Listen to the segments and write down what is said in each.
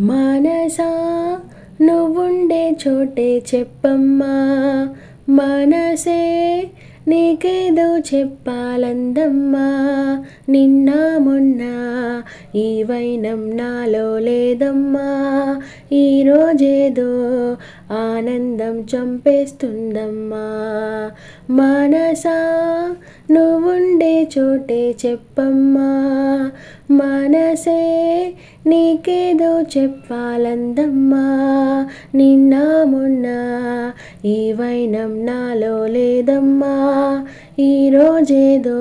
మనసా నువ్వుండే చోటే చెప్పమ్మా. మనసే నీకేదో చెప్పాలందమ్మా. నిన్న మొన్న ఈ వైనం నాలో లేదమ్మా. ఈరోజేదో ఆనందం చంపేస్తుందమ్మా. మనసా నువ్వుండే చోటే చెప్పమ్మా. మనసే నీకేదో చెప్పాలందమ్మా నిన్న మొన్న ఈ వైనం నాలో లేదమ్మా ఈరోజేదో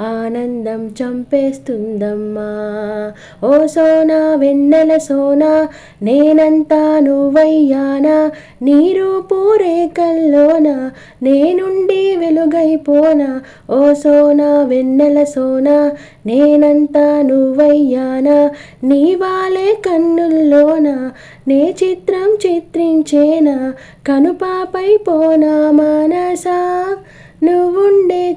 ఆనందం చంపేస్తుందమ్మా. ఓ సోనా వెన్నెల సోనా నేనంతా నువ్వయ్యానా? నీరు పూరేకల్లోన నేనుండి వెలుగైపోనా? ఓ సోనా వెన్నెల సోనా నేనంతా నువ్వయ్యానా? నీవాలే కన్నుల్లోన? నే చిత్రం చిత్రించేనా? కనుపాపై పోనా మానసా? నువ్వు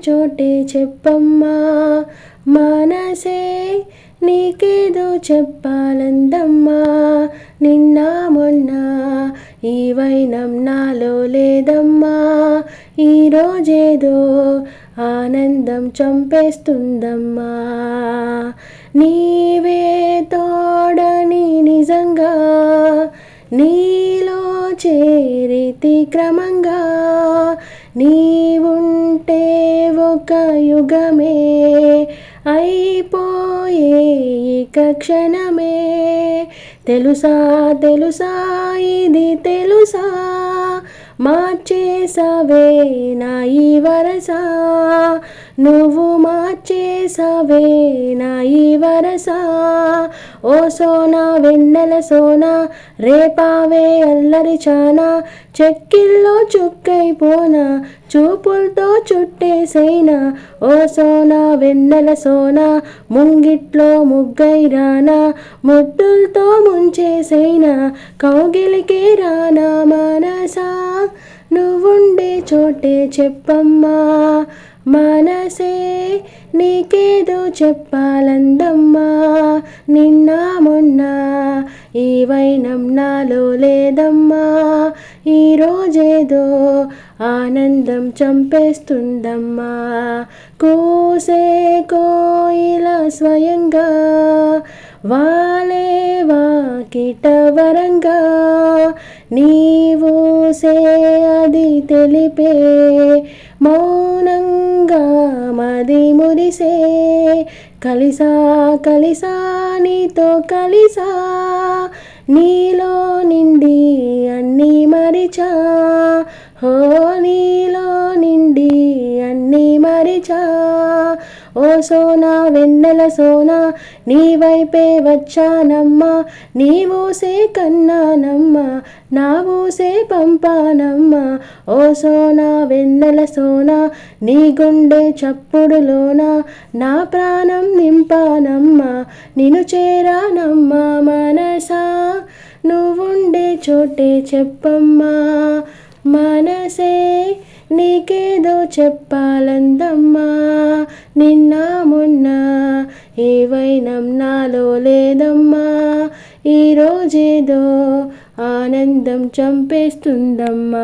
చోటే చెప్పమ్మా. మనసే నీకేదో చెప్పాలందమ్మా. నిన్న మొన్న ఈ వైనం నాలో లేదమ్మా. ఈరోజేదో ఆనందం చంపేస్తుందమ్మా. నీవే తోడని నిజంగా నీలో చేరితి క్రమంగా నీవుంటే ఒక యుగమే అయిపోయే ఇక క్షణమే. తెలుసా తెలుసా ఇది తెలుసా? మార్చేసవే నా ఈ వరస. నువ్వు మార్చేసవే నా ఈ ఓ సోనా వెన్నెల సోనా రేపావే అల్లరి చానా చెక్కిల్లో చుక్కైపోనా చూపులతో చుట్టేసైనా ఓ సోనా వెన్నెల సోనా ముంగిట్లో ముగ్గైరానా ముద్దులతో ముంచేసైనా కౌగిలికే రానా మనసా నువ్వుండే చోటే చెప్పమ్మా. మనసే నీకేదో చెప్పాలందమ్మా నిన్న మొన్న ఈ వైనం నాలో లేదమ్మా. ఈరోజేదో ఆనందం చంపేస్తుందమ్మా. కోసే కోయిల స్వయంగా వాలే వాకిట వరంగా. నీవు సే అది తెలిపే మౌనంగా మది మురిసే. కలిసా కలిసా నీతో కలిసా. నీలో ఓ సోనా వెన్నెల సోనా నీ వైపే వచ్చానమ్మా నీ ఊసే కన్నానమ్మా నా ఊసే పంపానమ్మా. ఓ సోనా వెన్నెల సోనా నీ గుండె చప్పుడులోన నా ప్రాణం నింపానమ్మా నిన్ను చేరానమ్మా మనసా. నువ్వుండే చోటే చెప్పమ్మా మనసే నీకేదో చెప్పాలందమ్మా. నిన్న మొన్న ఏ వైనం నాలో లేదమ్మా. ఈరోజేదో ఆనందం చంపేస్తుందమ్మా.